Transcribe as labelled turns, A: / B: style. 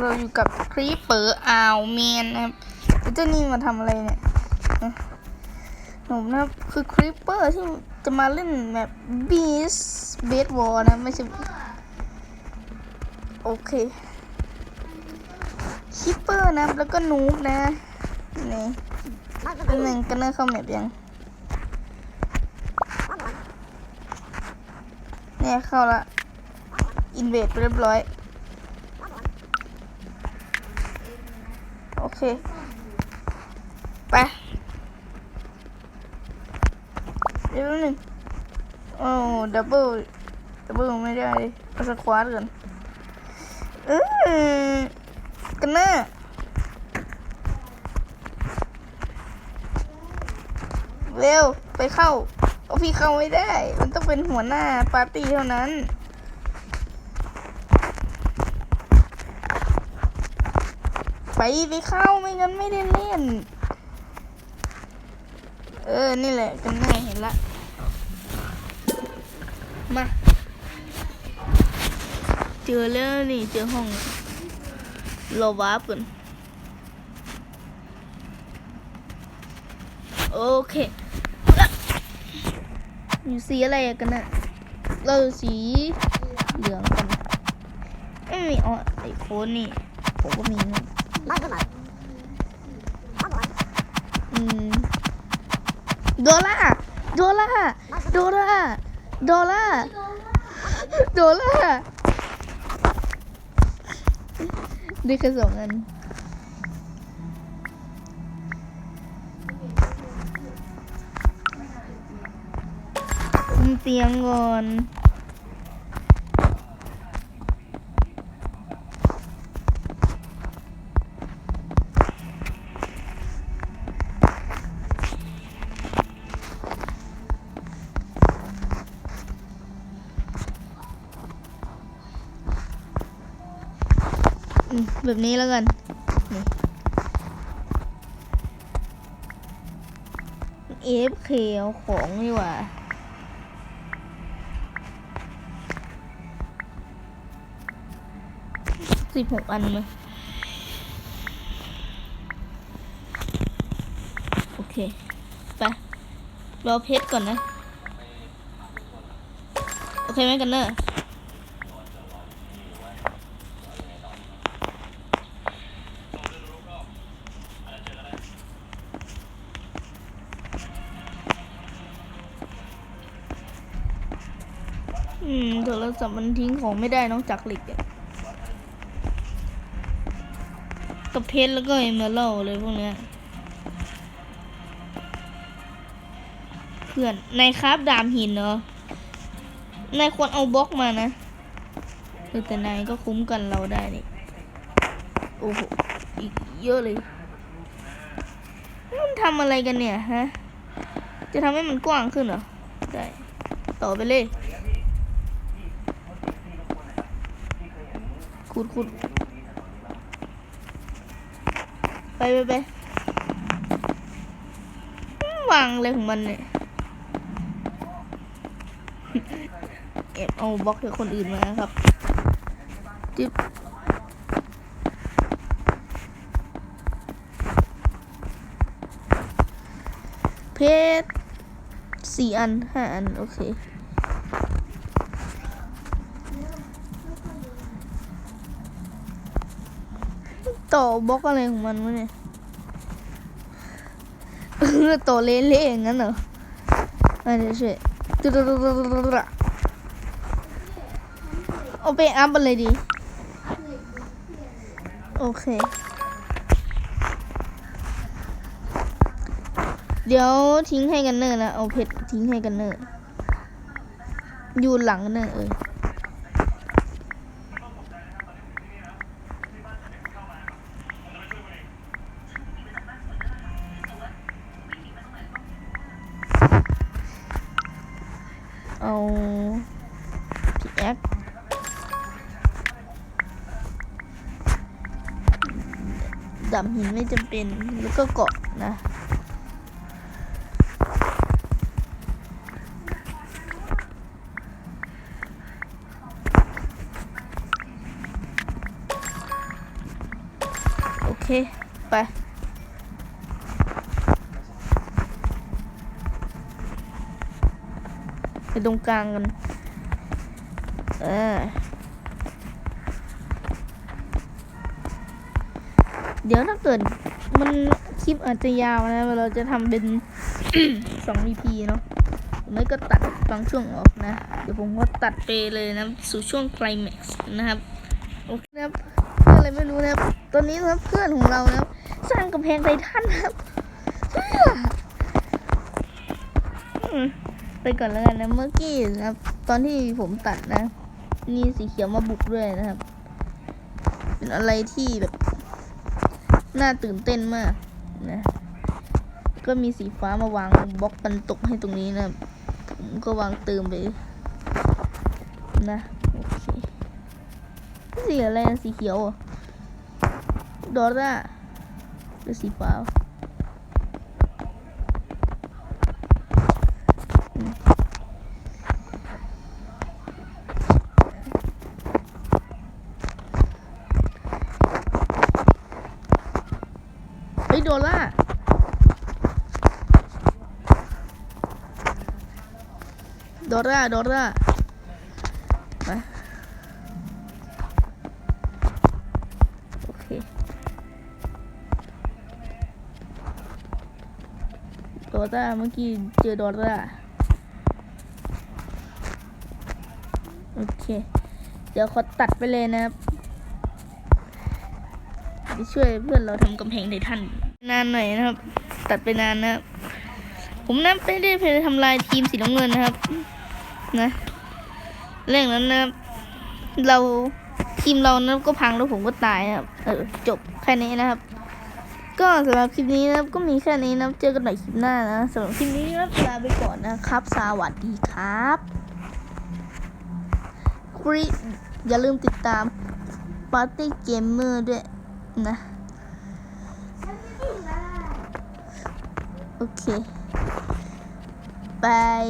A: เราอยู่กับครีปเปอร์อาวเมนนะครับเจ้านี่มาทำอะไรเนี่ยนะผมนะครับคือครีปเปอร์ที่จะมาเล่นแบบบีสเบสวอลนะไม่ใช่โอเคครีปเปอร์นะแล้วก็นูบนะนี่เป็นหนึ่งกันเนอร์เข้าแมปยังเนี่ยเข้าละอินเวดเรียบร้อย เค ไปเดี๋ยวนึงโอ้ดับเบิลดับเบิลไม่ได้ดิเอาสควอตกันเออกันเนอร์เร็ว ไปเข้าเอาพี่เข้าไม่ได้ มันต้องเป็นหัวหน้าปาร์ตี้เท่านั้น ไปไปเข้าไม่งั้นไม่ได้เล่น เออ นี่แหละกันแน่เห็นละ มา เจอแล้วนี่เจอห้องรอวาร์ปก่อนโอเคอยู่สีอะไรกันน่ะเราสีเหลืองกันไม่มีอ๋อไอโคนนี่ผมก็มีนะ โดล่า โดล่า โดล่า โดล่า โดล่าด้แค่สองอันคุมเตียงก่อน แบบนี้แล้วกันนี่เอฟเคเอาของดีกว่าสิบหกอันไหมโอเค ไป รอเพชรก่อนนะ โอเคไหมกันเนอร์ อืมโทรศัพท์มันทิ้งของไม่ได้นอกจากเหล็กกับเพชรแล้วก็เอเมอรัลเลยพวกเนี้ยเพื่อนนายครับดามหินเนาะนายควรเอาบล็อกมานะเออแต่นายก็คุ้มกันเราได้นี่โอ้โหอีกเยอะเลยมันทำอะไรกันเนี่ยฮะ จะทำให้มันกว้างขึ้นเหรอ ได้ ต่อไปเลย ขุดขุดไปไปไปวางอะไรของมันเนี่ยเก็บเอาบล็อกจากคนอื่นมาครับจิ๊บเพชรสี่อันห้าอัน โอเค ต่อบล็อกอะไรของมันวะเนี่ยเออต่อเละๆอย่างนั้นเหรออะเดี๋ยวช่วยตึ๊ดเอาไปอัพอะไรดี โอเค เดี๋ยวทิ้งให้กันเนอร์นะ เอาเพชรทิ้งให้กันเนอร์ อยู่หลังกันเนอร์เออ เอาพิกแอคดำหินไม่จำเป็น แล้วก็เกาะนะโอเค ไป ไปตรงกลางกัน เออ เดี๋ยวถ้าเกิดมันคลิปอาจจะยาวนะ เราจะทำเป็นสอง EP เนาะไม่ก็ตัดบางช่วงออกนะ เดี๋ยวผมก็ตัดไปเลยนะ สู่ช่วงไคลแม็กซ์นะครับ โอเคนะครับเพื่อนอะไรไม่รู้นะครับ ตอนนี้นะครับเพื่อนของเรานะครับ สร้างกำแพงไททันนะครับ อืม ไปก่อนแล้วกันนะเมื่อกี้นะครับ ตอนที่ผมตัดนะมีสีเขียวมาบุกด้วยนะครับ เป็นอะไรที่แบบน่าตื่นเต้นมากนะ ก็มีสีฟ้ามาวางบล็อกกันตกให้ตรงนี้นะผมก็วางเติมไปนะโอเคสีอะไรนะสีเขียวดอร่าหรือสีฟ้า เฮ้ยดอร่าดอร่าดอร่ามาโอเคดอร่าเมื่อกี้เจอดอร่าโอเค เดี๋ยวขอตัดไปเลยนะครับไปช่วยเพื่อนเราทำกำแพงไททัน นานหน่อยนะครับ ตัดไปนานนะครับผมนับไม่ได้ไปทำลายทีมสีน้ำเงินนะครับ นะเรื่องนั้นนะครับเราทีมเรานั้นก็พังแล้วผมก็ตายครับ เออจบแค่นี้นะครับ ก็สำหรับคลิปนี้นะครับก็มีแค่นี้นะเจอกันใหม่คลิปหน้านะสำหรับคลิปนี้นะลาไปก่อนนะครับ สวัสดีครับกรีอย่าลืมติดตาม Party Gamer ด้วยนะ โอเคบาย